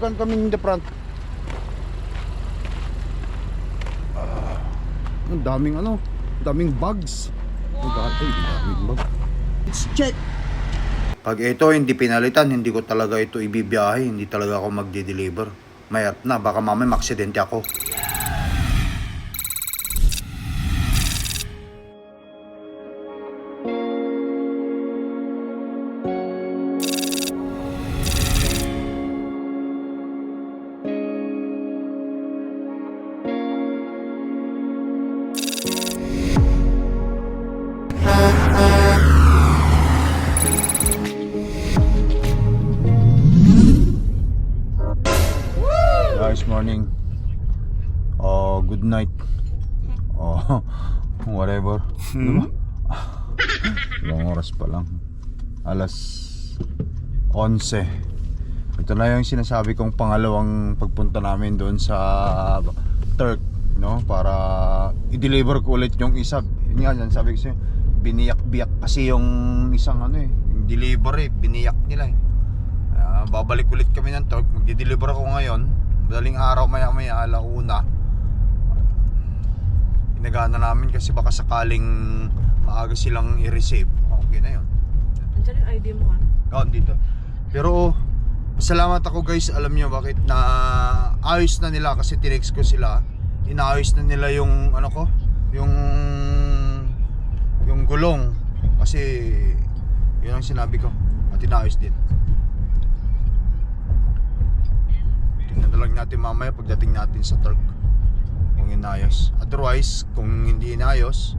can come in the front. Ah, ang daming ano, daming bugs. Oh God, ay, daming bugs. Let's check. Pag ito hindi pinalitan, hindi ko talaga ito ibibiyahe, hindi talaga ako magde-deliver. Mayat na, baka mamaya maksidente ako. Whatever. Diba? Ilang oras pa lang. Alas 11. Ito na yung sinasabi kong pangalawang pagpunta namin doon sa Turk, no? Para i-deliver ko ulit yung isa. Yun nga, yan, sabi ko sa'yo, biniyak-biyak kasi yung isang ano eh, yung delivery, biniyak nila eh. Ah, babalik ulit kami ng Turk. Magdi-deliver ako ngayon. Madaling araw maya maya alauna. Inagana namin kasi baka sakaling maaga silang i-receive. Okay na yun. Andiyan yung ID mo, han? Oh, dito. Pero pasalamat ako guys, alam niyo bakit na ayos na nila kasi tinext ko sila. Inaayos na nila yung ano ko, yung yung gulong kasi yun ang sinabi ko. At inaayos din. Tingnan na lang natin mamaya pagdating natin sa Turk kung inayos. Otherwise, kung hindi inayos,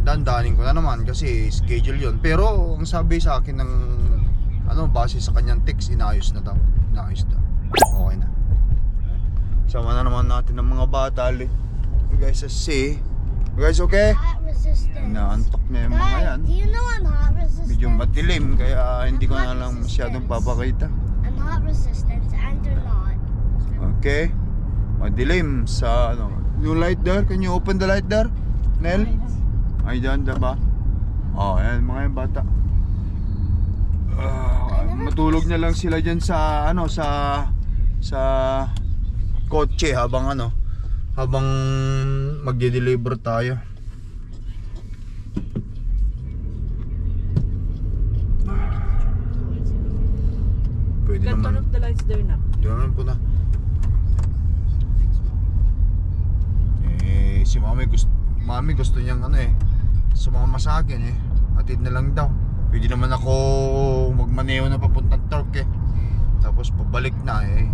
dandanin ko na naman kasi schedule yon pero ang sabi sa akin ng ano base sa kanyang text inayos na daw. Inayos daw. Okay na. Sama na naman natin ng mga bata you guys see you guys okay? Inaantok na yung mga yan. do you know I'm hot resistant? medyo matilim kaya hindi ko na lang masyadong papakita. I'm hot resistant and they're not. okay madilim sa ano. Yung light there can you open the light there Nel? Ay dyan. Diba oh ayan mga yung bata. Ah, matulog na lang sila dyan sa ano sa sa kotse habang ano habang magde-deliver tayo pwede Can turn naman off the lights there na. Di naman po na. Eh, si mami gusto, mami gusto niyang ano eh, sumama sa akin eh. Atid na lang daw. Pwede naman ako magmaneo na papuntang Turk eh. Tapos pabalik na eh.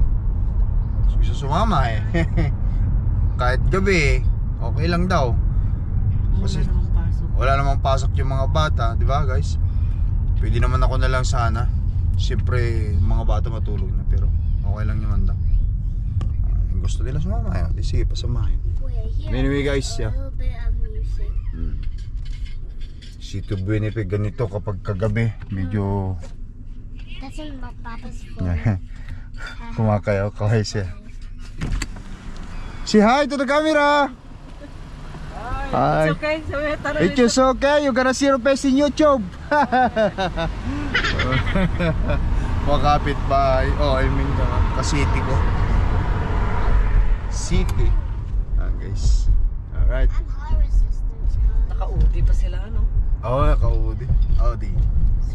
Gusto sumama eh. Kahit gabi eh, okay lang daw. Kasi- Wala namang pasok. Yung mga bata, di ba guys? Pwede naman ako na lang sana. Siyempre, mga bata matulog na pero okay lang naman daw. Ah, gusto nila sumama, eh, sige, pasamahin. Here. Anyway guys, a yeah. little bit of music. Hmm. Sito Buenipeg, ganito kapag kagabi, medyo That's in my papa's phone. kumakayaw kaway siya. Say hi to the camera! Hi! It's okay. Sabi, tara It is okay, you gonna see your face in YouTube. Makapit bahay. Oh, I mean, ka-city ko. City. Ah. Alright. I'm hot resistant. guys. Naka-UD pa sila, ano? Oh, naka-Audi. Audi.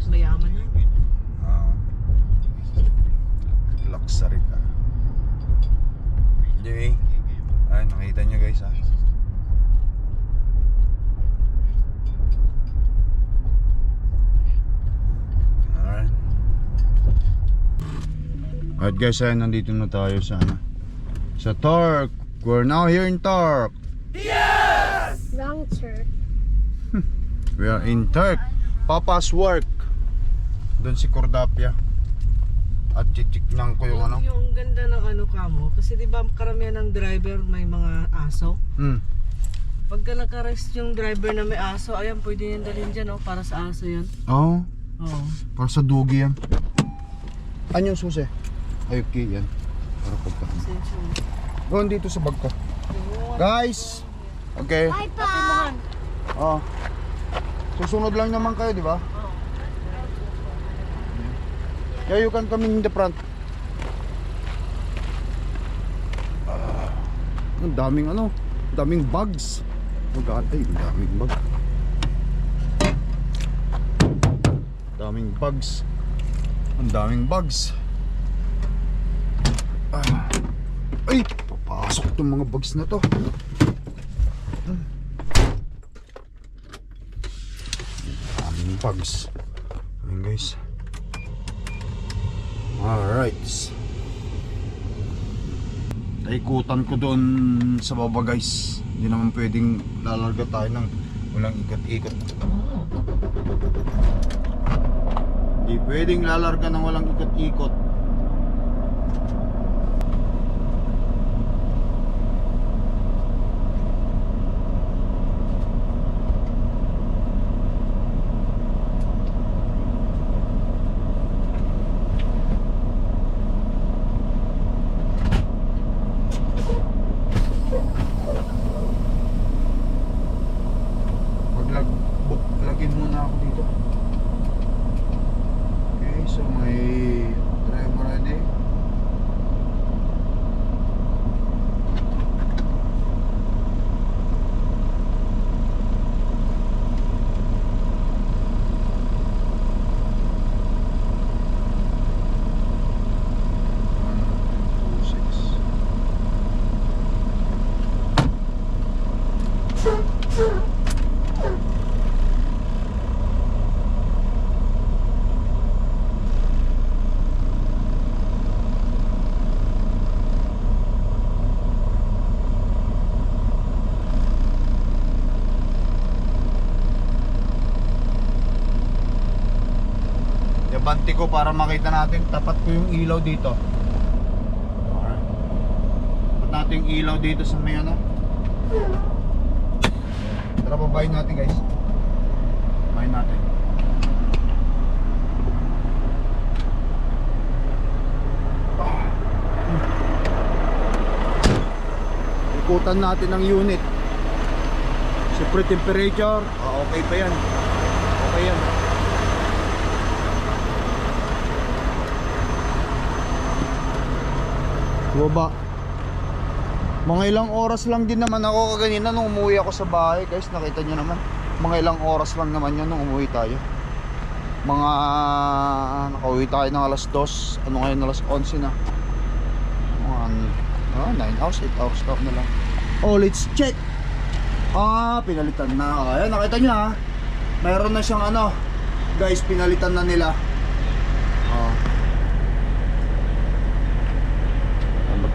Mayaman na. Ah. Luxury ka. Anyway. Ay, nakita nyo guys ha. Alright. Alright guys, ay nandito na tayo sa ano. Sa Torque. We're now here in Torque. Wrong turn. We are in Turk. Papa's work. Doon si Cordapia. At titiknan ko yung ano. Yung ganda ng ano ka mo. Kasi di ba karamihan ng driver may mga aso. Hmm. Pagka naka-rest yung driver na may aso, ayan, pwede yan dalhin dyan, oh, para sa aso yan. Oo. Oo. Para sa dugi yan. Ano yung susi? Ay, okay yan. Para pagkaan. Pasensya na. Doon dito sa bag ko. Guys. Okay. Bye. Oh. Susunod lang naman kayo, di ba? Yeah, you can come in the front. Uh, ang daming ano, daming bugs. Oh God, ay, daming bug. Daming bugs. Ang daming bugs. Ah. Uh, ay! Papasok tong mga bugs na to. Daming bugs. Ayun guys. Alright. Naikutan ko doon sa baba guys. Hindi naman pwedeng lalarga tayo ng walang ikot-ikot. Hindi pwedeng lalarga ng walang ikot-ikot. Maglag book login muna ako dito. Okay, so may driver ready. One, two, six. Yabanti ko para makita natin tapat ko yung ilaw dito. Alright. Tapat natin yung ilaw dito sa may ano. Tara babayin natin guys. Babayin natin. Ikutan natin ang unit. Siyempre temperature, ah, okay pa yan. Okay yan. Baba. Mga ilang oras lang din naman ako. Kaganina nung umuwi ako sa bahay guys nakita nyo naman. Mga ilang oras lang naman yan nung umuwi tayo. Mga nakauwi tayo ng alas 2 ano ngayon alas 11 na. Mga ah, 9 hours 8 hours stop na lang. Oh let's check. Ah pinalitan na. Ayan nakita nyo ha mayroon na siyang ano. Guys pinalitan na nila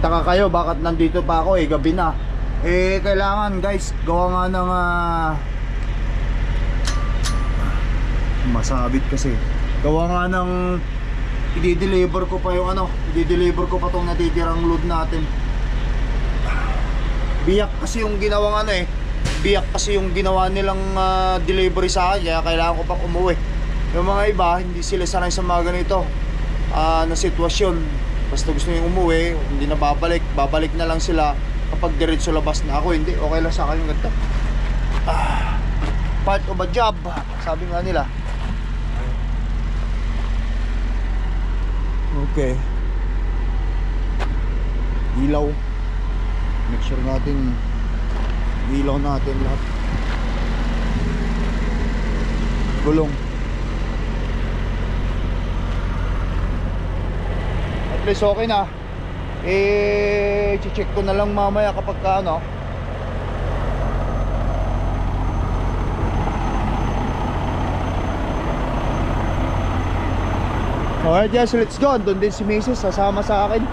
Magtaka kayo bakit nandito pa ako eh gabi na. Eh kailangan guys gawa nga ng ah, masabit kasi. Gawa nga ng i-deliver ko pa yung ano, i-deliver ko pa tong natitirang load natin. Biyak kasi yung ginawang ano eh. Biyak kasi yung ginawa nilang ah, delivery sa akin kaya kailangan ko pang umuwi. Yung mga iba hindi sila sanay sa mga ganito ah, na sitwasyon. Basta gusto nyo umuwi, hindi na babalik, babalik na lang sila kapag diretso labas na ako. Hindi, okay lang sa akin yung ganito. Ah, part of a job, sabi nga nila. Okay. Ilaw. Make sure natin ilaw natin lahat. Gulong. Least okay na. Eh, check ko na lang mamaya kapag ka ano. Alright guys, let's go. Doon din si Mrs. sasama sa akin.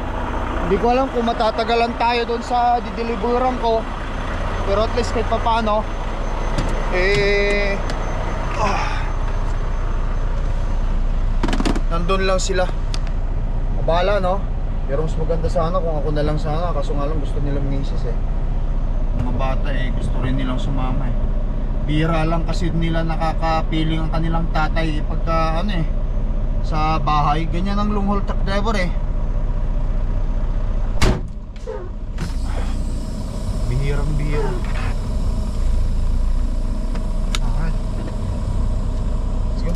Hindi ko alam kung matatagalan tayo doon sa dideliveran ko. Pero at least kahit papano, eh, ah, nandun lang sila. Abala no? Pero mas maganda sana kung ako na lang sana. Kaso nga lang gusto nilang misis eh. Mga bata eh gusto rin nilang sumama eh. Bira lang kasi nila nakakapiling ang kanilang tatay Pagka ano eh Sa bahay. Ganyan ang long haul truck driver eh. Bihirang bihira Alright Let's go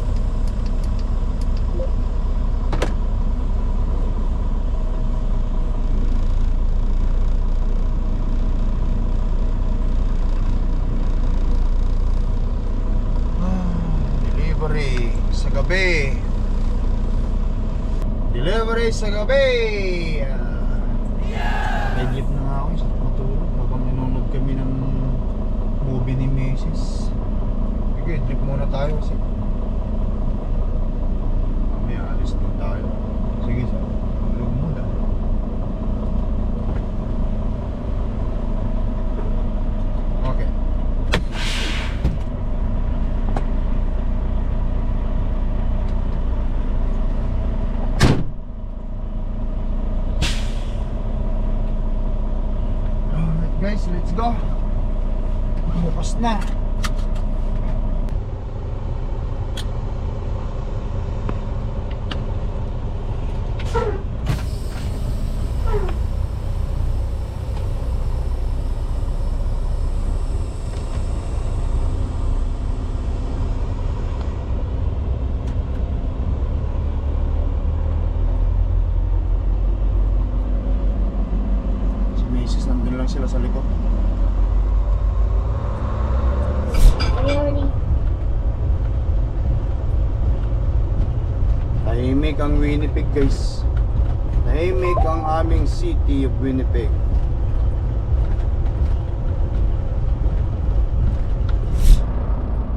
nangyari sa gabi? Yeah! Naglip na nga ako sa matulog habang nanonood kami ng movie ni Mrs. Sige, trip muna tayo kasi may alis din tayo. Sige, sa tulog muna. Okay. Alright guys, let's go. Bukas na. Si Macy's nandun lang sila sa likod. We already. Tahimik ang Winnipeg guys. Tahimik ang aming city of Winnipeg.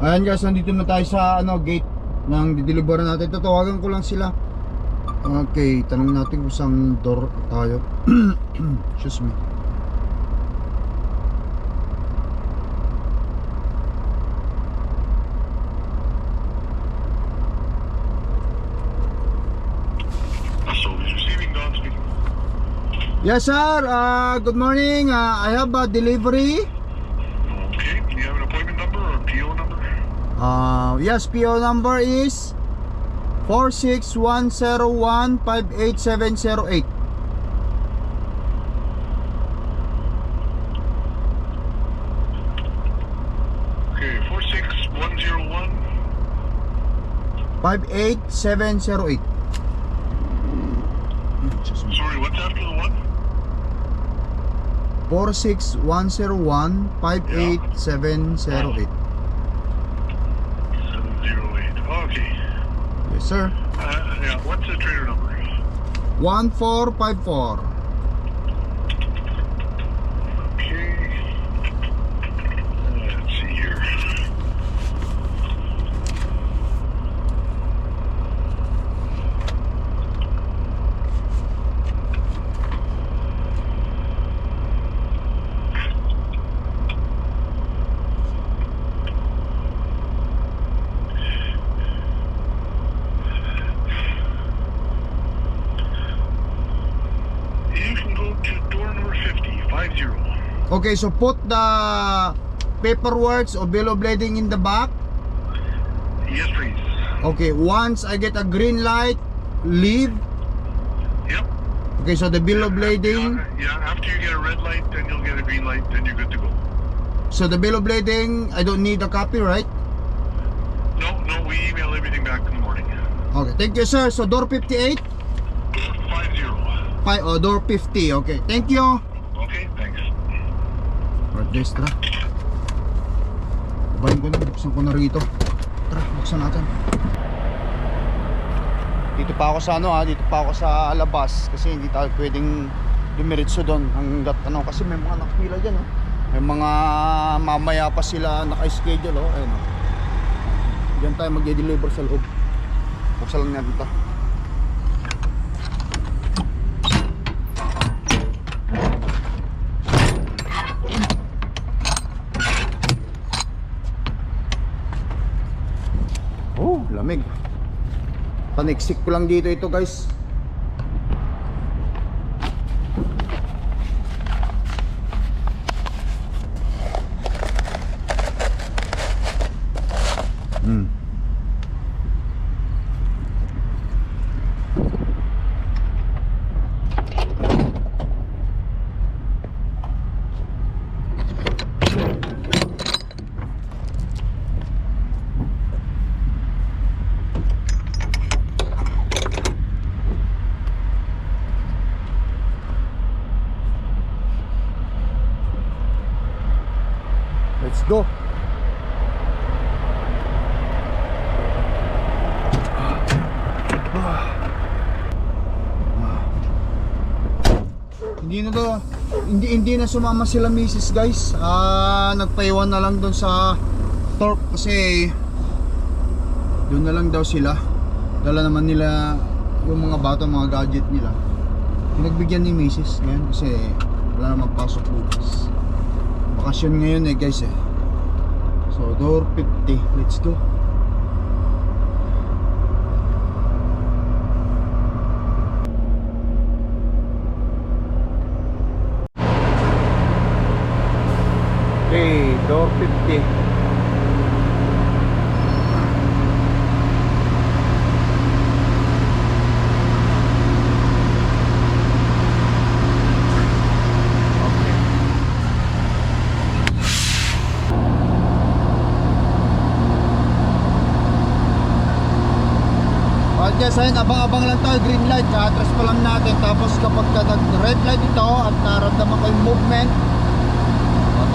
Ayan guys, nandito na tayo sa ano gate ng dideliveran natin. Tatawagan ko lang sila. Okay, tanong natin kung saan door tayo. Excuse me. Yes sir, uh, good morning. Uh, I have a delivery. Okay, do you have an appointment number or PO number? Uh, yes, PO number is 46101-58708. Okay, 46101. 58708. Sorry, what's after the one? 46101-58708. 708. Okay. Yes sir. Uh, yeah, what's the trailer number? 1454. Okay, so put the paperwork or bill of lading in the back. Yes, please. Okay, once I get a green light, leave. Yep. Okay, so the bill of lading. Yeah, yeah, after you get a red light, then you'll get a green light, then you're good to go. So the bill of lading, I don't need a copy, right? No, no, we email everything back in the morning. Okay, thank you sir. So door 58, Door 50. pi oh, door 50. Okay, thank you. Tara. Babayin ko na, buksan ko na rito. Tara, buksan natin. Dito pa ako sa ano ha, dito pa ako sa labas kasi hindi tayo pwedeng dumiretso doon hanggat ano kasi may mga nakapila dyan oh. May mga mamaya pa sila naka-schedule oh. Ayun oh. Diyan tayo magde-deliver sa loob. Buksan lang natin to. Oh, lamig. Paniksik ko lang dito ito, guys. Hmm. Let's go. Hindi na daw, hindi, na sumama sila misis guys. Ah, nagpaiwan na lang doon sa Torque kasi doon na lang daw sila. Dala naman nila yung mga bata, mga gadget nila. Pinagbigyan ni misis ngayon kasi wala na magpasok bukas. Bakasyon ngayon eh guys eh. So, door 50. Let's go. Okay, door 50. Okay. Well guys, ayun, abang-abang lang tayo, green light, ka-atras pa lang natin Tapos kapag ka nag-red light ito at naramdaman ko yung movement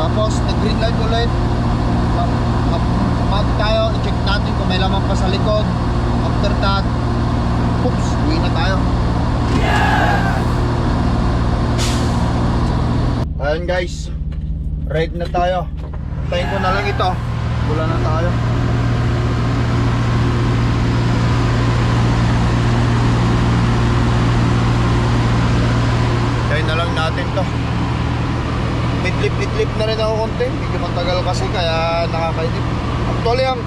Tapos nag-green light ulit. Mag tayo, i-check natin kung may laman pa sa likod. After that, oops, uwi na tayo. Ayun guys, red na tayo. Tayin ko na lang ito, wala na tayo. Kaya na lang natin to. Midlip-midlip na rin ako konti. Medyo matagal kasi kaya nakakainip. Actually, ang,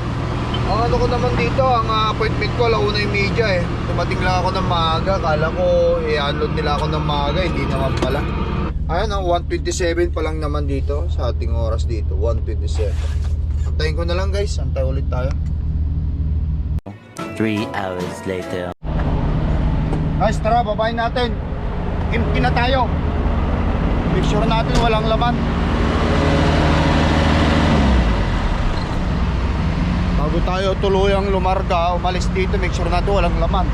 ang ano ko naman dito, ang ah, appointment ko, launa yung media eh. Tumating lang ako ng maaga. Kala ko, i-unload nila ako ng maaga. Hindi naman pala. Ayun, ang 127 pa lang naman dito sa ating oras dito. 127. Antayin ko na lang guys. Antay ulit tayo. Three hours later. Guys, tara, babayin natin. Empty na tayo. Make sure natin walang laman. Bago tayo tuluyang lumarga, umalis dito, make sure natin walang laman.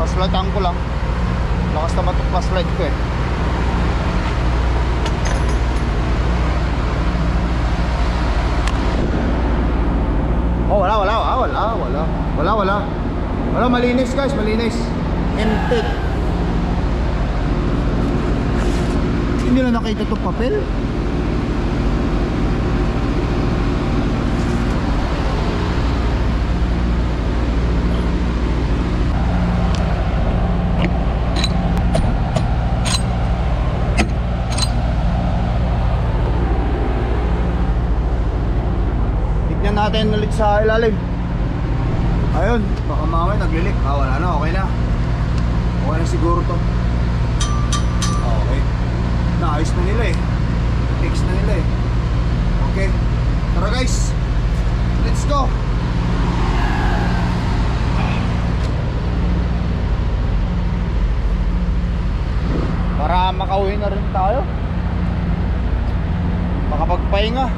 Paslightan ko lang. Lakas naman itong paslight ko eh. Oh, wala, wala, wala, wala, wala. Wala, wala. Wala, malinis guys, malinis. Empty. Hindi nila nakita itong papel. Tignan natin ulit sa ilalim. Ayun, baka mamaya naglilik. Ah, wala na, okay na. Okay na siguro to. Okay. Naayos na nila eh. Fix na nila eh. Okay. Tara guys. Let's go. Para makauwi na rin tayo. Makapagpahinga.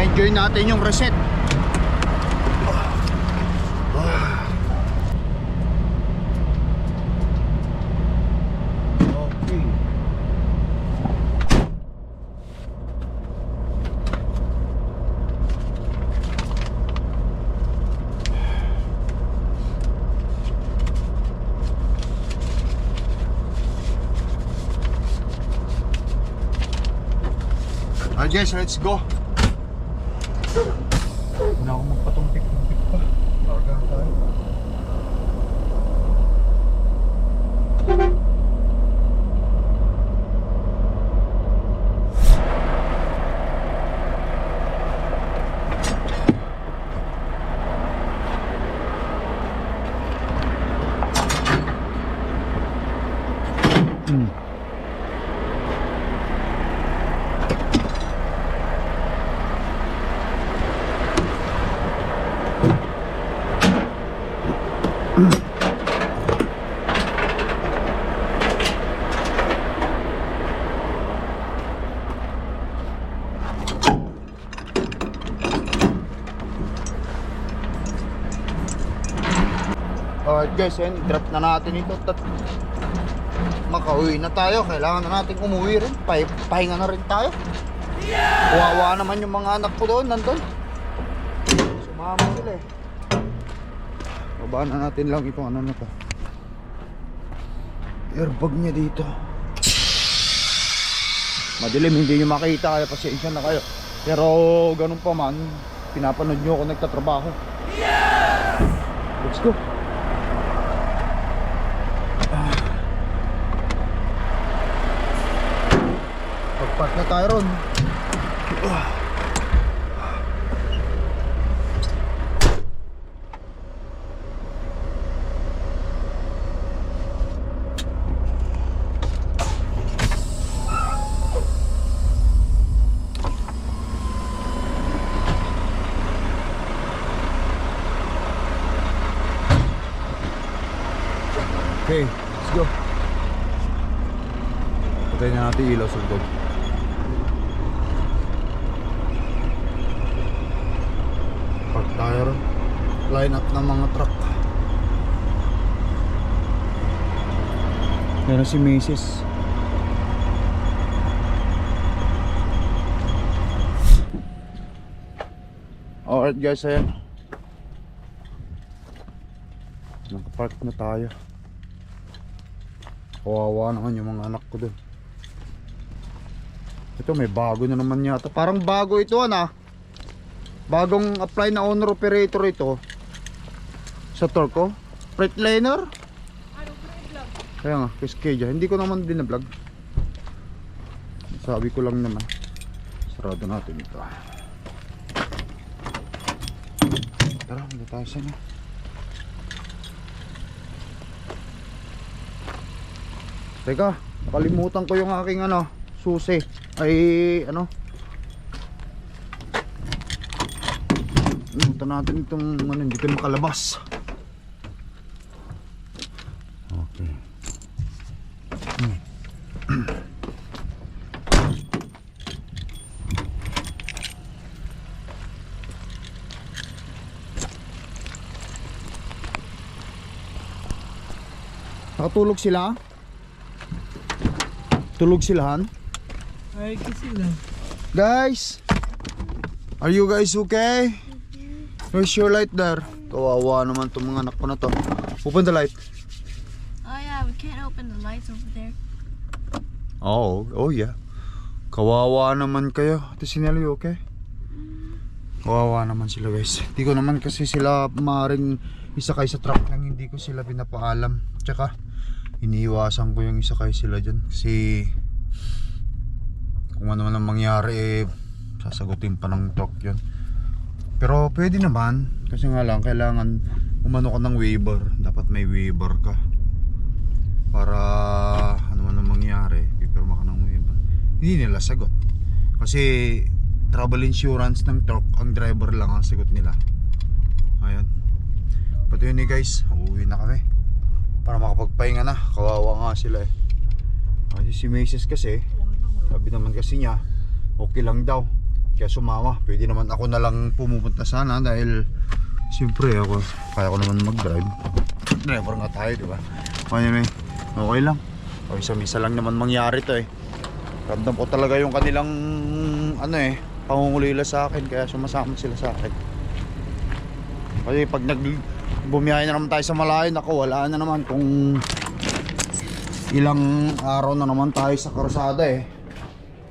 Ma-enjoy natin yung reset. Okay. Ah, Jess, let's go. Alright guys, yun, drop na natin ito. Tat makauwi na tayo. Kailangan na natin umuwi rin. Pah pahinga na rin tayo. Kawawa naman yung mga anak ko doon, nandun. Sumama sila eh. Babaan na natin lang itong ano na to. airbag niya dito. Madilim, hindi nyo makita kaya pasensya na kayo. Pero ganun pa man, pinapanood nyo ako nagtatrabaho. Let's go. Na tayo ron. Okay, let's go. Patay na natin ilaw sa likod. Park tayo ron. Line up ng mga truck. Meron si Mrs. Alright guys, ayan. Nakapark na tayo. Kawawa naman yung mga anak ko dun. Ito may bago na naman yata. Parang bago ito ana. Bagong apply na owner operator ito. Sa Torco. Freight liner. Kaya nga, Cascadia. Hindi ko naman din na-vlog. Sabi ko lang naman. Sarado natin ito. Tara, hindi tayo sana. Teka, nakalimutan ko yung aking ano, susi. Ay, ano? Punta natin itong ano, hindi tayo makalabas. Nakatulog sila? Tulog silahan? Ay, kasi lang. Guys, are you guys okay? Where's your light there? Kawawa naman itong mga anak ko na to. Open the light. Oh yeah, we can't open the lights over there. Oh, oh yeah. Kawawa naman kayo. Ate Sinelo, you okay? Kawawa naman sila guys. Hindi ko naman kasi sila maring isakay sa truck nang hindi ko sila pinapaalam. Tsaka, iniiwasan ko yung isakay sila dyan. Kasi, kung ano man ang mangyari, eh, sasagutin pa ng truck yun. Pero pwede naman. Kasi nga lang, kailangan umano ka ng waiver. Dapat may waiver ka. Para ano man ang mangyari, pipirma ka ng waiver. Hindi nila sagot. Kasi travel insurance ng truck, ang driver lang ang sagot nila. Ayun. Pati yun eh guys, uuwi na kami. Para makapagpahinga na. Kawawa nga sila eh. Kasi si Macy's kasi, sabi naman kasi niya, okay lang daw. Kaya sumama. Pwede naman ako na lang pumupunta sana dahil siyempre ako, kaya ko naman mag-drive. Driver nga tayo, di ba? Anyway, okay lang. Okay, sa misa lang naman mangyari to eh. Ramdam ko talaga yung kanilang ano eh, pangungulila sa akin kaya sumasama sila sa akin. Kasi pag nag bumiyahe na naman tayo sa malayo, nako wala na naman kung ilang araw na naman tayo sa karusada eh.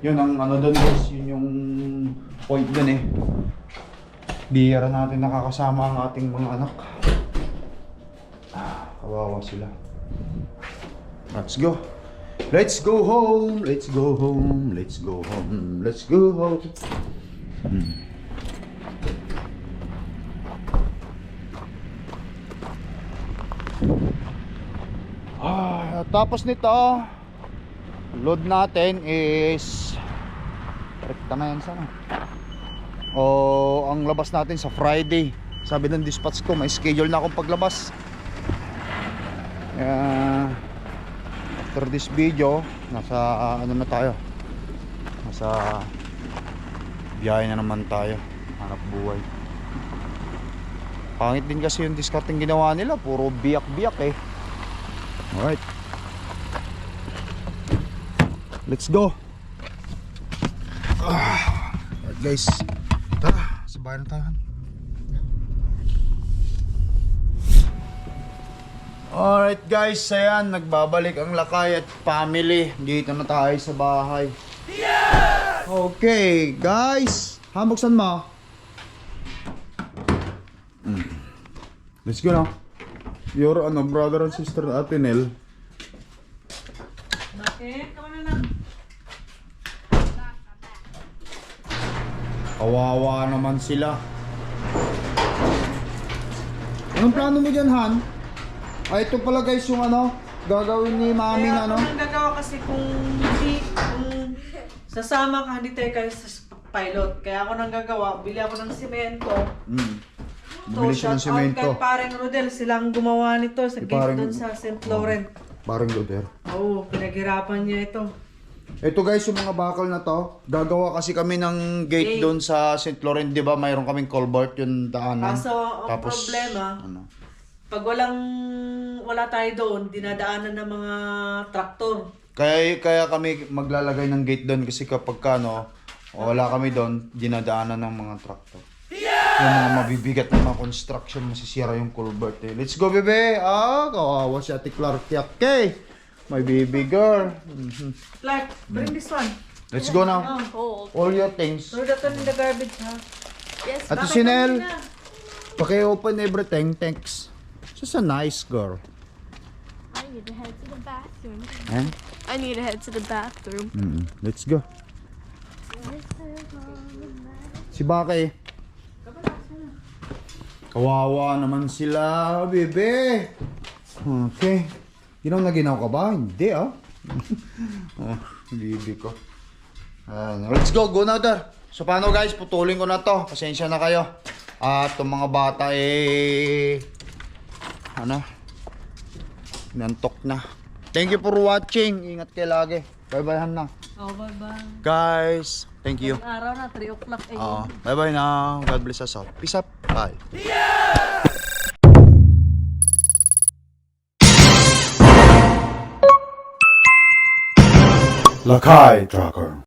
Yun ang ano doon guys, yun yung point doon eh. Bihira natin nakakasama ang ating mga anak. Ah, kawawa sila. Let's go. Let's go home. Let's go home. Let's go home. Let's go home. Hmm. Ah, tapos nito, load natin is rekta na yan sana. O ang labas natin sa Friday. Sabi ng dispatch ko, may schedule na akong paglabas. Kaya after this video, nasa ah, ano na tayo? Nasa biyahe na naman tayo. Hanap buhay. Pangit din kasi yung discarding ginawa nila, puro biyak-biyak eh. Alright. Let's go. Ah, alright guys. Tara, sabay na tayo. Alright guys, ayan, nagbabalik ang lakay at family. Dito na tayo sa bahay. Okay, guys. Ha, buksan mo. Mm. Let's go na. Your ano, brother and sister na Atenel. Bakit? Kama na lang. Kawawa naman sila. Anong plano mo dyan, Han? Ay, ito pala guys yung ano, gagawin ni mami Kaya na ano. nang gagawa kasi kung hindi, kung sasama ka, hindi tayo kayo sa pilot. Kaya ako nang gagawa, bili ako ng simento. Mm. Bumili siya ng semento. kay pareng Rodel, silang gumawa nito sa gate doon sa St. Laurent. Parang Luther. Oo, pinaghirapan niya ito. Ito guys, yung mga bakal na to, gagawa kasi kami ng gate Gate. doon sa St. Laurent, di ba? Mayroon kaming culvert yung daanan. Kaso, ang problema, ano, pag walang, wala tayo doon, dinadaanan ng mga traktor. kaya, kaya kami maglalagay ng gate doon kasi kapag ka, no, wala kami doon, dinadaanan ng mga tractor. Yung mga mabibigat na mga construction, masisira yung culvert eh. Let's go, bebe! Ah, kawawa si Ate Clark Yake. My baby girl. Mhm. Clark, bring this one. Let's go now. Oh, Cold. All your things. throw that one in the garbage, ha? Yes, Ate Bakit Sinel, paki-open everything. Thanks. She's a nice girl. I need to head to the bathroom. Eh? I need to head to the bathroom. Mm Let's go. Si Bakay. Kawawa naman sila, bebe. Okay. Ginaw na ginaw ka ba? Hindi ah. oh, bibi ko. Ayan. Let's go, go na there. So paano guys, putulin ko na to. Pasensya na kayo. At itong mga bata eh... Ano? Nantok na. Thank you for watching. Ingat kayo lagi. Bye-bye na. Oh, bye-bye. Guys, thank you. Ang araw na, 3 o'clock. Eh. Uh, bye bye now. God bless us all. Peace up. Bye. Lakai Draco.